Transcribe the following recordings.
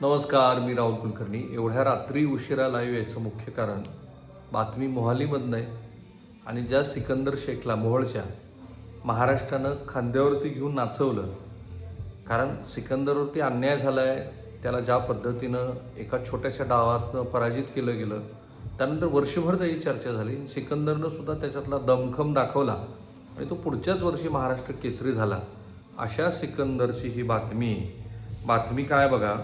नमस्कार मी राहुल कुलकर्णी. एवढ्या रात्री उशिरा लाईव्ह यायचं मुख्य कारण बातमी मोहालीमधनं आहे आणि ज्या सिकंदर शेखला मोहळच्या महाराष्ट्रानं खांद्यावरती घेऊन नाचवलं. कारण सिकंदरवरती अन्याय झाला आहे त्याला ज्या पद्धतीनं एका छोट्याशा डावातनं पराजित केलं गेलं त्यानंतर वर्षभर त्याची चर्चा झाली. सिकंदरनं सुद्धा त्याच्यातला दमखम दाखवला आणि तो पुढच्याच वर्षी महाराष्ट्र केसरी झाला. अशा सिकंदरची ही बातमी. बातमी काय बघा?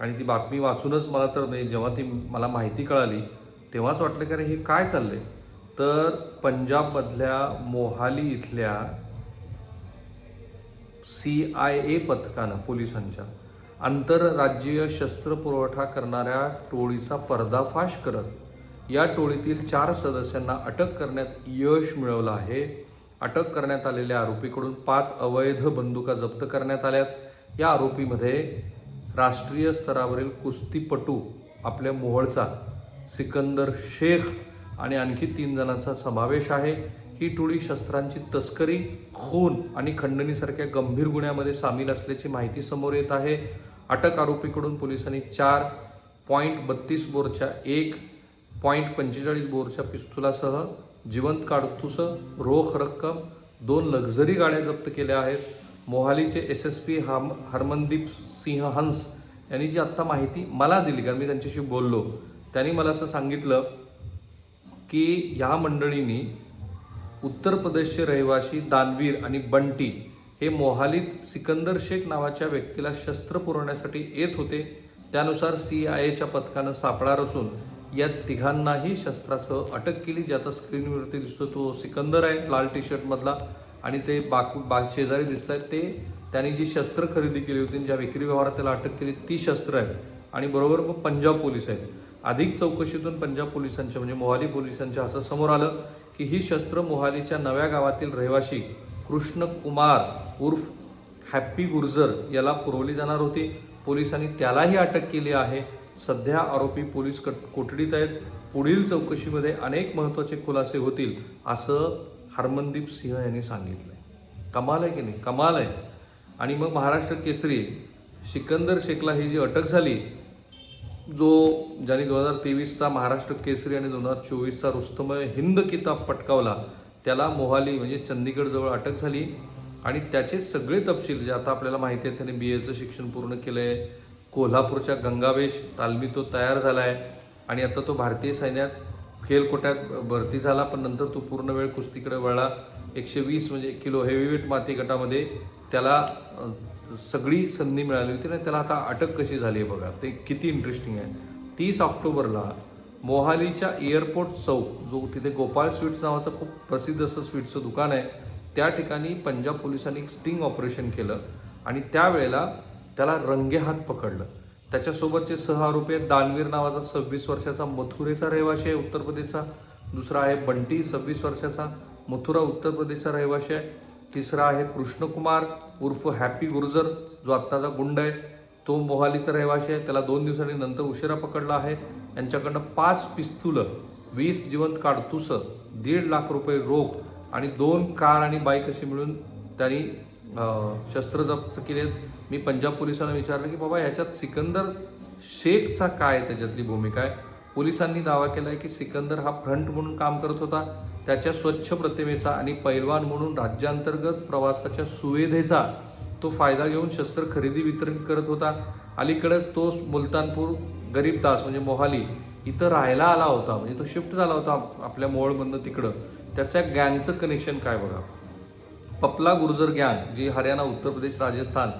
आणि ती बातमी वाचूनच मला तर नाही जेव्हा ती मला माहिती कळाली तेव्हाच वाटलं की अरे हे काय चाललं आहे तर पंजाबमधल्या मोहाली इथल्या सी आय ए पथकानं पोलिसांच्या आंतरराज्यीय शस्त्र पुरवठा करणाऱ्या टोळीचा पर्दाफाश करत या टोळीतील चार सदस्यांना अटक करण्यात यश मिळवलं आहे. अटक करण्यात आलेल्या आरोपीकडून पाच अवैध बंदुका जप्त करण्यात आल्यात. या आरोपीमध्ये राष्ट्रीय स्तरावरील कुस्तीपटू आपल्या मोहळचा सिकंदर शेख आणि आणखी तीन जणांचा समावेश आहे. ही टोळी शस्त्रांची तस्करी खून आणि खंडणीसारख्या गंभीर गुन्ह्यामध्ये सामील असल्याची माहिती समोर येत आहे. अटक आरोपीकडून पोलिसांनी चार पॉईंट बत्तीस बोरच्या एक पॉईंट पंचेचाळीस बोरच्या पिस्तुलासह जिवंत काडतूसं रोख रक्कम दोन लक्झरी गाड्या जप्त केल्या आहेत. मोहालीचे एस एस पी हम हरमनदीप सिंह हंस यांनी जी आत्ता माहिती मला दिली कारण मी त्यांच्याशी बोललो त्यांनी मला असं सांगितलं की ह्या मंडळींनी उत्तर प्रदेशचे रहिवासी दानवीर आणि बंटी हे मोहालीत सिकंदर शेख नावाच्या व्यक्तीला शस्त्र पुरवण्यासाठी येत होते. त्यानुसार सी आय एच्या पथकानं सापळा रचून या तिघांनाही शस्त्रासह अटक केली जी आता स्क्रीनवरती दिसतो तो सिकंदर आहे लाल टी शर्टमधला आणि ते बाकू बा शेजारी दिसत आहेत ते त्यांनी जी शस्त्र खरेदी केली होती ज्या विक्री व्यवहारात त्याला अटक केली ती शस्त्र आहे आणि बरोबर मग पंजाब पोलीस आहेत. अधिक चौकशीतून पंजाब पोलिसांच्या म्हणजे मोहाली पोलिसांच्या असं समोर आलं की ही शस्त्र मोहालीच्या नव्या गावातील रहिवासी कृष्ण कुमार उर्फ हॅप्पी गुर्जर याला पुरवली जाणार होती. पोलिसांनी त्यालाही अटक केली आहे. सध्या आरोपी पोलीस कट कोठडीत आहेत. पुढील चौकशीमध्ये अनेक महत्त्वाचे खुलासे होतील असं हरमनदीप सिंह यांनी सांगितलं आहे कमाल आहे की नाही? कमाल आहे. आणि मग महाराष्ट्र केसरी सिकंदर शेखला ही जी अटक झाली जो ज्याने दोन हजार तेवीसचा महाराष्ट्र केसरी आणि दोन हजार चोवीसचा रुस्तमय हिंद किताब पटकावला त्याला मोहाली म्हणजे चंदीगडजवळ अटक झाली. आणि त्याचे सगळे तपशील जे आता आपल्याला माहिती आहे त्याने बी एचं शिक्षण पूर्ण केलं आहे कोल्हापूरच्या गंगावेश तालमी तो तयार झाला आहे आणि आता तो भारतीय सैन्यात खेलकोट्यात भरती झाला पण नंतर तो पूर्ण वेळ कुस्तीकडे वळला. एकशे वीस म्हणजे किलो हेवीवेट माती गटामध्ये त्याला सगळी संधी मिळाली होती आणि त्याला आता अटक कशी झाली आहे बघा. ते किती इंटरेस्टिंग आहे. तीस ऑक्टोबरला मोहालीच्या एअरपोर्ट चौक जो तिथे गोपाळ स्वीट्स नावाचं खूप प्रसिद्ध असं स्वीट्सचं दुकान आहे त्या ठिकाणी पंजाब पोलिसांनी एक स्टिंग ऑपरेशन केलं आणि त्यावेळेला त्याला रंगेहात पकडलं. त्याच्यासोबतचे सह आरोपी आहेत. दानवीर नावाचा सव्वीस वर्षाचा मथुरेचा रहिवाशी आहे. उत्तर प्रदेशचा. दुसरा आहे बंटी सव्वीस वर्षाचा मथुरा उत्तर प्रदेशचा रहिवाशी आहे. तिसरा आहे कृष्णकुमार उर्फ हॅपी गुर्जर जो आत्ताचा गुंड आहे. तो मोहालीचा रहिवाशी आहे. त्याला दोन दिवसांनी नंतर उशिरा पकडला आहे. यांच्याकडनं पाच पिस्तुलं वीस जिवंत काडतुसं दीड लाख रुपये रोख आणि दोन कार आणि बाईक अशी मिळून त्यांनी शस्त्र जप्त केले. मी पंजाब पोलिसांना विचारलं की बाबा ह्याच्यात सिकंदर शेखचा काय त्याच्यातली भूमिका आहे? पोलिसांनी दावा केला आहे की सिकंदर हा फ्रंट म्हणून काम करत होता. त्याच्या स्वच्छ प्रतिमेचा आणि पैलवान म्हणून राज्यांतर्गत प्रवासाच्या सुविधेचा तो फायदा घेऊन शस्त्र खरेदी वितरण करत होता. अलीकडेच तो मुलतानपूर गरीबदास म्हणजे मोहाली इथं राहायला आला होता. म्हणजे तो शिफ्ट झाला होता आपल्या मोळमधनं तिकडं. त्याच्या गँगचं कनेक्शन काय बघा? पपला गुर्जर गँग जी हरियाणा उत्तर प्रदेश राजस्थान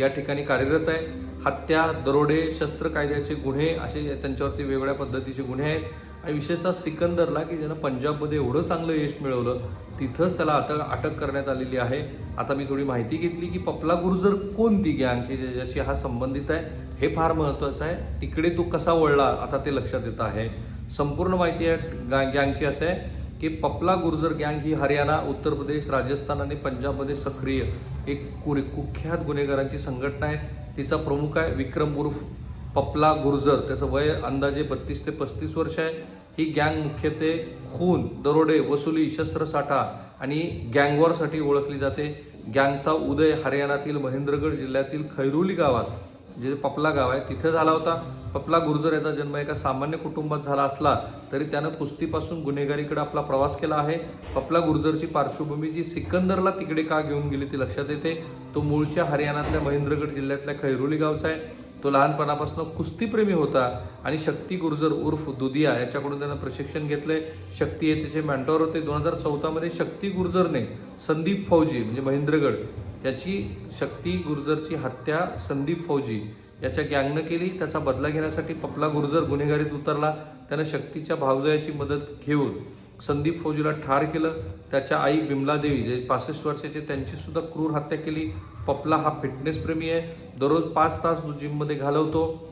या ठिकाणी कार्यरत आहे. हत्या दरोडे शस्त्र कायद्याचे गुन्हे असे त्यांच्यावरती वेगवेगळ्या पद्धतीचे गुन्हे आहेत. आणि विशेषतः सिकंदरला की ज्यानं पंजाबमध्ये एवढं चांगलं यश मिळवलं तिथंच त्याला आता अटक करण्यात आलेली आहे. आता मी थोडी माहिती घेतली की पपला गुर्जर कोणती गँग की ज्याच्याशी हा संबंधित आहे हे फार महत्त्वाचं आहे. तिकडे तो कसा वळला आता ते लक्षात येत आहे. संपूर्ण माहिती आहे गँगची असं आहे. की पपला गुर्जर गँग ही हरियाणा उत्तर प्रदेश राजस्थान आणि पंजाबमध्ये सक्रिय एक कुरे कुख्यात गुन्हेगारांची संघटना आहे. तिचा प्रमुख आहे विक्रम उर्फ पपला गुर्जर. त्याचं वय अंदाजे बत्तीस ते पस्तीस वर्ष आहे. ही गँग मुख्यत्वे खून दरोडे वसुली शस्त्रसाठा आणि गँगवॉरसाठी ओळखली जाते. गँगचा उदय हरियाणातील महेंद्रगड जिल्ह्यातील खैरुली गावात जे पपला गाव आहे तिथे झाला होता. पपला गुर्जर याचा जन्म एका सामान्य कुटुंबात झाला असला तरी त्यानं कुस्तीपासून गुन्हेगारीकडे आपला प्रवास केला आहे. पपला गुर्जरची पार्श्वभूमी जी सिकंदरला तिकडे का घेऊन गेली ती लक्षात येते. तो मूळच्या हरियाणातल्या महेंद्रगड जिल्ह्यातल्या खैरोली गावचा आहे. तो लहानपणापासून कुस्तीप्रेमी होता आणि शक्ती गुर्जर उर्फ दुधिया याच्याकडून त्यानं प्रशिक्षण घेतलंय. शक्ती हे त्याचे मॅन्टॉर होते. दोन हजार चौदामध्ये शक्ती गुर्जरने संदीप फौजी म्हणजे महेंद्रगड त्याची शक्ती गुर्जरची हत्या संदीप फौजी याच्या गँगनं केली त्याचा बदला घेण्यासाठी पपला गुर्जर गुन्हेगारीत उतरला त्यानं शक्तीच्या भावजयाची मदत घेऊन संदीप फौजीला ठार केलं. त्याच्या आई बिमला देवी जे पासष्ट वर्षाचे त्यांचीसुद्धा क्रूर हत्या केली. पपला हा फिटनेस प्रेमी आहे. दररोज पाच तास तो जिममध्ये घालवतो.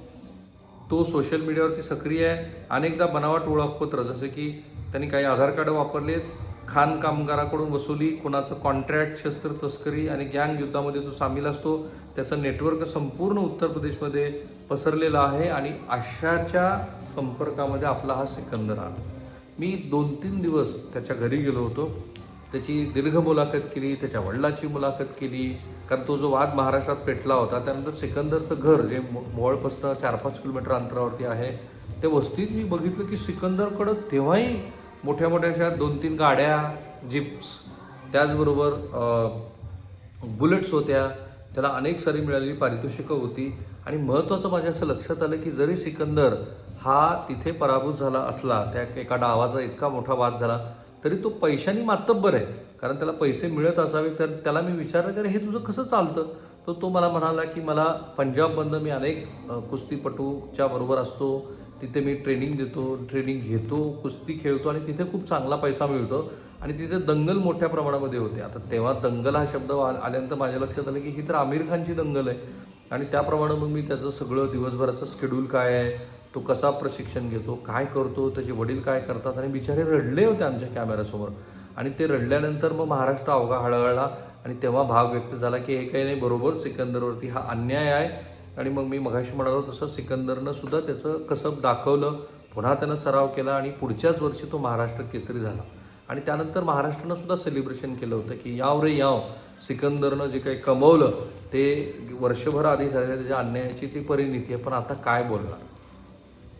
तो सोशल मीडियावरती सक्रिय आहे. अनेकदा बनावट ओळखपत्र जसं की त्यांनी काही आधार कार्ड वापरलेत. खाण कामगाराकडून वसुली कोणाचं कॉन्ट्रॅक्ट शस्त्र तस्करी आणि गँग युद्धामध्ये तो सामील असतो. त्याचं नेटवर्क संपूर्ण उत्तर प्रदेशमध्ये पसरलेलं आहे आणि अशाच्या संपर्कामध्ये आपला हा सिकंदर आला. मी दोन तीन दिवस त्याच्या घरी गेलो होतो. त्याची दीर्घ मुलाखत केली त्याच्या वडिलाची मुलाखत केली. कारण तो जो वाद महाराष्ट्रात पेटला होता त्यानंतर सिकंदरचं घर जे मो- चार पाच किलोमीटर अंतरावरती आहे त्या वस्तीत मी बघितलं की सिकंदरकडं तेव्हाही मोठ्या मोठ्या अशा दोन तीन गाड्या जिप्स त्याचबरोबर बुलेट्स होत्या. त्याला अनेक सारी मिळालेली पारितोषिकं होती. आणि महत्त्वाचं माझ्या असं लक्षात आलं की जरी सिकंदर हा तिथे पराभूत झाला असला त्या एका डावाचा इतका मोठा वाद झाला तरी तो पैशानी मातब्बर आहे. कारण त्याला पैसे मिळत असावे तर त्याला मी विचारलं की हे तुझं कसं चालतं? तर तो मला म्हणाला की मला पंजाबमधनं मी अनेक कुस्तीपटूच्या बरोबर असतो. तिथे मी ट्रेनिंग देतो ट्रेनिंग घेतो कुस्ती खेळतो आणि तिथे खूप चांगला पैसा मिळतो. आणि तिथे दंगल मोठ्या प्रमाणामध्ये होते. आता तेव्हा दंगल हा शब्द आल्यानंतर माझ्या लक्षात आलं की ही तर आमिर खानची दंगल आहे. आणि त्याप्रमाणे मग मी त्याचं सगळं दिवसभराचं शेड्यूल काय आहे तो कसा प्रशिक्षण घेतो काय करतो त्याचे वडील काय करतात आणि बिचारे रडले होते आमच्या कॅमेऱ्यासमोर आणि ते रडल्यानंतर मग महाराष्ट्र अवघा हळहळला आणि तेव्हा भाव व्यक्त झाला की हे काही नाही बरोबर सिकंदरवरती हा अन्याय आहे. आणि मग मी मघाशी म्हणालो तसं सिकंदरनं सुद्धा त्याचं कसब दाखवलं. पुन्हा त्यानं सराव केला आणि पुढच्याच वर्षी तो महाराष्ट्र केसरी झाला. आणि त्यानंतर महाराष्ट्रानं सुद्धा सेलिब्रेशन केलं होतं की याव रे याव सिकंदरनं जे काही कमवलं ते वर्षभर आधी झालेल्या त्याच्या अन्यायाची ती परिणिती आहे. पण आता काय बोलणार?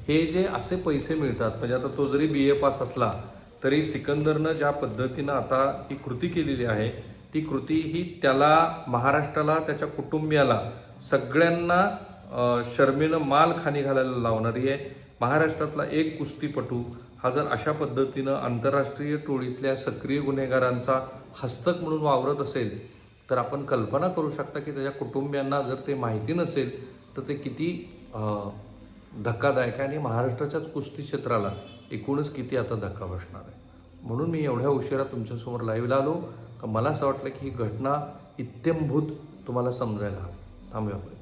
हे जे असे पैसे मिळतात म्हणजे आता तो जरी बी ए पास असला तरी सिकंदरनं ज्या पद्धतीनं आता ही कृती केलेली आहे ती कृती ही त्याला महाराष्ट्राला त्याच्या कुटुंबियाला सगळ्यांना शर्मेनं माल खाली घालायला लावणारी आहे. महाराष्ट्रातला एक कुस्तीपटू हा जर अशा पद्धतीनं आंतरराष्ट्रीय टोळीतल्या सक्रिय गुन्हेगारांचा हस्तक म्हणून वावरत असेल तर आपण कल्पना करू शकता की त्याच्या कुटुंबियांना जर ते माहिती नसेल तर ते किती धक्कादायक आहे. आणि महाराष्ट्राच्याच कुस्ती क्षेत्राला एकूणच किती आता धक्का बसणार आहे. म्हणून मी एवढ्या उशिरा तुमच्यासमोर लाईव्हला आलो. तर मला असं वाटलं की ही घटना इत्यंभूत तुम्हाला समजायला हवी. थांबूया आपण